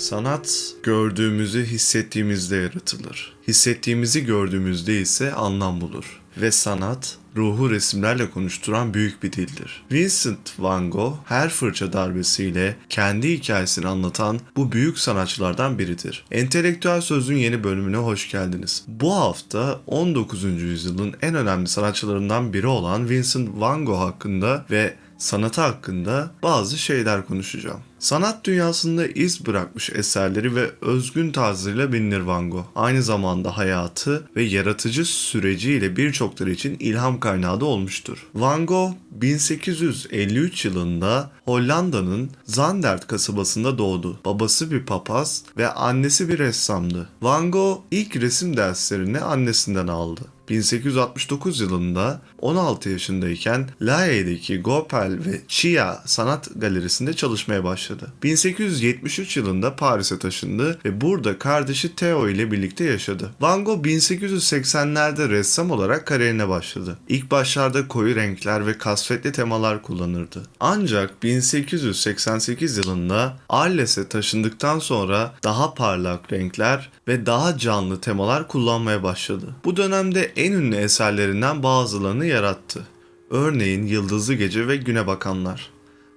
Sanat gördüğümüzü hissettiğimizde yaratılır. Hissettiğimizi gördüğümüzde ise anlam bulur. Ve sanat ruhu resimlerle konuşturan büyük bir dildir. Vincent van Gogh her fırça darbesiyle kendi hikayesini anlatan bu büyük sanatçılardan biridir. Entelektüel Söz'ün yeni bölümüne hoş geldiniz. Bu hafta 19. yüzyılın en önemli sanatçılarından biri olan Vincent van Gogh hakkında ve sanatı hakkında bazı şeyler konuşacağım. Sanat dünyasında iz bırakmış eserleri ve özgün tarzıyla bilinir Van Gogh. Aynı zamanda hayatı ve yaratıcı süreciyle birçokları için ilham kaynağı da olmuştur. Van Gogh 1853 yılında Hollanda'nın Zandert kasabasında doğdu. Babası bir papaz ve annesi bir ressamdı. Van Gogh ilk resim derslerini annesinden aldı. 1869 yılında 16 yaşındayken La Haye'deki Gopel ve Chia Sanat Galerisi'nde çalışmaya başladı. 1873 yılında Paris'e taşındı ve burada kardeşi Theo ile birlikte yaşadı. Van Gogh 1880'lerde ressam olarak kariyerine başladı. İlk başlarda koyu renkler ve kasvetli temalar kullanırdı. Ancak 1888 yılında Arles'e taşındıktan sonra daha parlak renkler ve daha canlı temalar kullanmaya başladı. Bu dönemde en ünlü eserlerinden bazılarını yarattı. Örneğin Yıldızlı Gece ve Güne Bakanlar.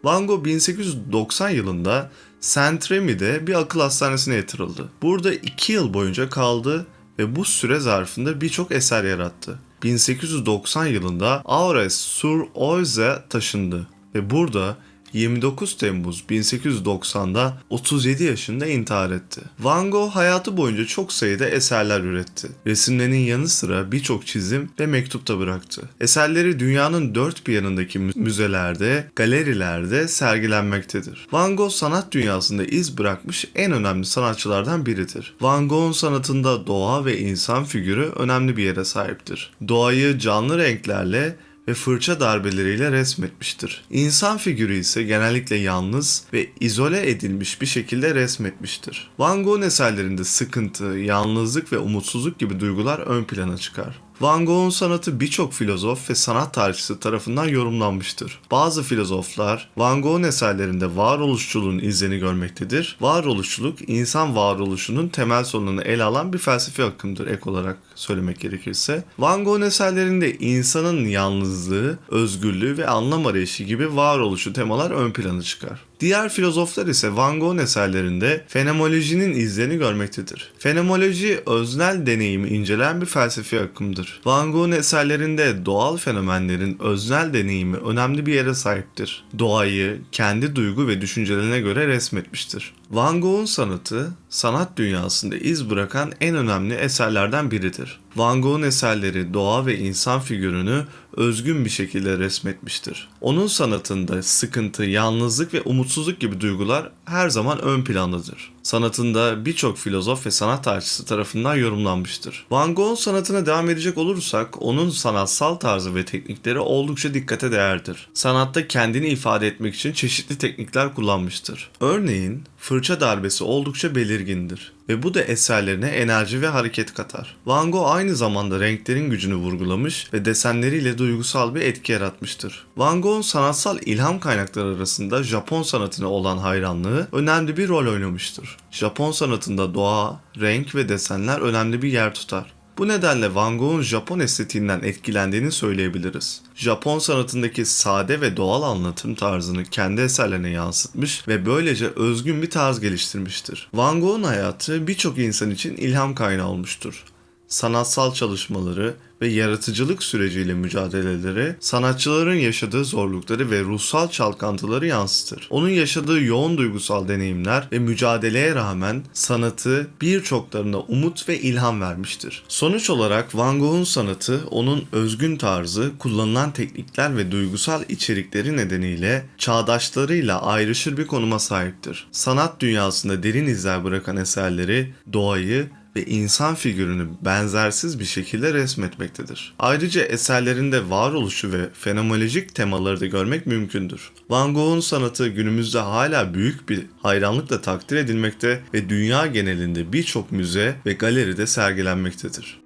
Van Gogh 1890 yılında Saint Remy'de bir akıl hastanesine yatırıldı. Burada 2 yıl boyunca kaldı ve bu süre zarfında birçok eser yarattı. 1890 yılında Aures-sur-Oise taşındı ve burada 29 Temmuz 1890'da 37 yaşında intihar etti. Van Gogh hayatı boyunca çok sayıda eserler üretti. Resimlerinin yanı sıra birçok çizim ve mektup da bıraktı. Eserleri dünyanın dört bir yanındaki mü- müzelerde, galerilerde sergilenmektedir. Van Gogh sanat dünyasında iz bırakmış en önemli sanatçılardan biridir. Van Gogh'un sanatında doğa ve insan figürü önemli bir yere sahiptir. Doğayı canlı renklerle ve fırça darbeleriyle resmetmiştir. İnsan figürü ise genellikle yalnız ve izole edilmiş bir şekilde resmetmiştir. Van Gogh'un eserlerinde sıkıntı, yalnızlık ve umutsuzluk gibi duygular ön plana çıkar. Van Gogh'un sanatı birçok filozof ve sanat tarihçisi tarafından yorumlanmıştır. Bazı filozoflar Van Gogh'un eserlerinde varoluşçuluğun izlerini görmektedir. Varoluşçuluk insan varoluşunun temel sorununu ele alan bir felsefi akımdır ek olarak söylemek gerekirse. Van Gogh'un eserlerinde insanın yalnızlığı, özgürlüğü ve anlam arayışı gibi varoluşu temalar ön plana çıkar. Diğer filozoflar ise Van Gogh'un eserlerinde fenomenolojinin izlerini görmektedir. Fenomenoloji öznel deneyimi inceleyen bir felsefi akımdır. Van Gogh'un eserlerinde doğal fenomenlerin öznel deneyimi önemli bir yere sahiptir. Doğayı kendi duygu ve düşüncelerine göre resmetmiştir. Van Gogh'un sanatı sanat dünyasında iz bırakan en önemli eserlerden biridir. Van Gogh'un eserleri doğa ve insan figürünü özgün bir şekilde resmetmiştir. Onun sanatında sıkıntı, yalnızlık ve umutsuzluk gibi duygular her zaman ön plandadır. Sanatında birçok filozof ve sanat tarihçisi tarafından yorumlanmıştır. Van Gogh'un sanatına devam edecek olursak onun sanatsal tarzı ve teknikleri oldukça dikkate değerdir. Sanatta kendini ifade etmek için çeşitli teknikler kullanmıştır. Örneğin fırça darbesi oldukça belirgindir ve bu da eserlerine enerji ve hareket katar. Van Gogh aynı zamanda renklerin gücünü vurgulamış ve desenleriyle duygusal bir etki yaratmıştır. Van Gogh'un sanatsal ilham kaynakları arasında Japon sanatına olan hayranlığı önemli bir rol oynamıştır. Japon sanatında doğa, renk ve desenler önemli bir yer tutar. Bu nedenle Van Gogh'un Japon estetiğinden etkilendiğini söyleyebiliriz. Japon sanatındaki sade ve doğal anlatım tarzını kendi eserlerine yansıtmış ve böylece özgün bir tarz geliştirmiştir. Van Gogh'un hayatı birçok insan için ilham kaynağı olmuştur. Sanatsal çalışmaları ve yaratıcılık süreciyle mücadeleleri sanatçıların yaşadığı zorlukları ve ruhsal çalkantıları yansıtır. Onun yaşadığı yoğun duygusal deneyimler ve mücadeleye rağmen sanatı birçoklarına umut ve ilham vermiştir. Sonuç olarak Van Gogh'un sanatı onun özgün tarzı, kullanılan teknikler ve duygusal içerikleri nedeniyle çağdaşlarıyla ayrışır bir konuma sahiptir. Sanat dünyasında derin izler bırakan eserleri doğayı ve insan figürünü benzersiz bir şekilde resmetmektedir. Ayrıca eserlerinde varoluşu ve fenomenolojik temaları da görmek mümkündür. Van Gogh'un sanatı günümüzde hala büyük bir hayranlıkla takdir edilmekte ve dünya genelinde birçok müze ve galeride sergilenmektedir.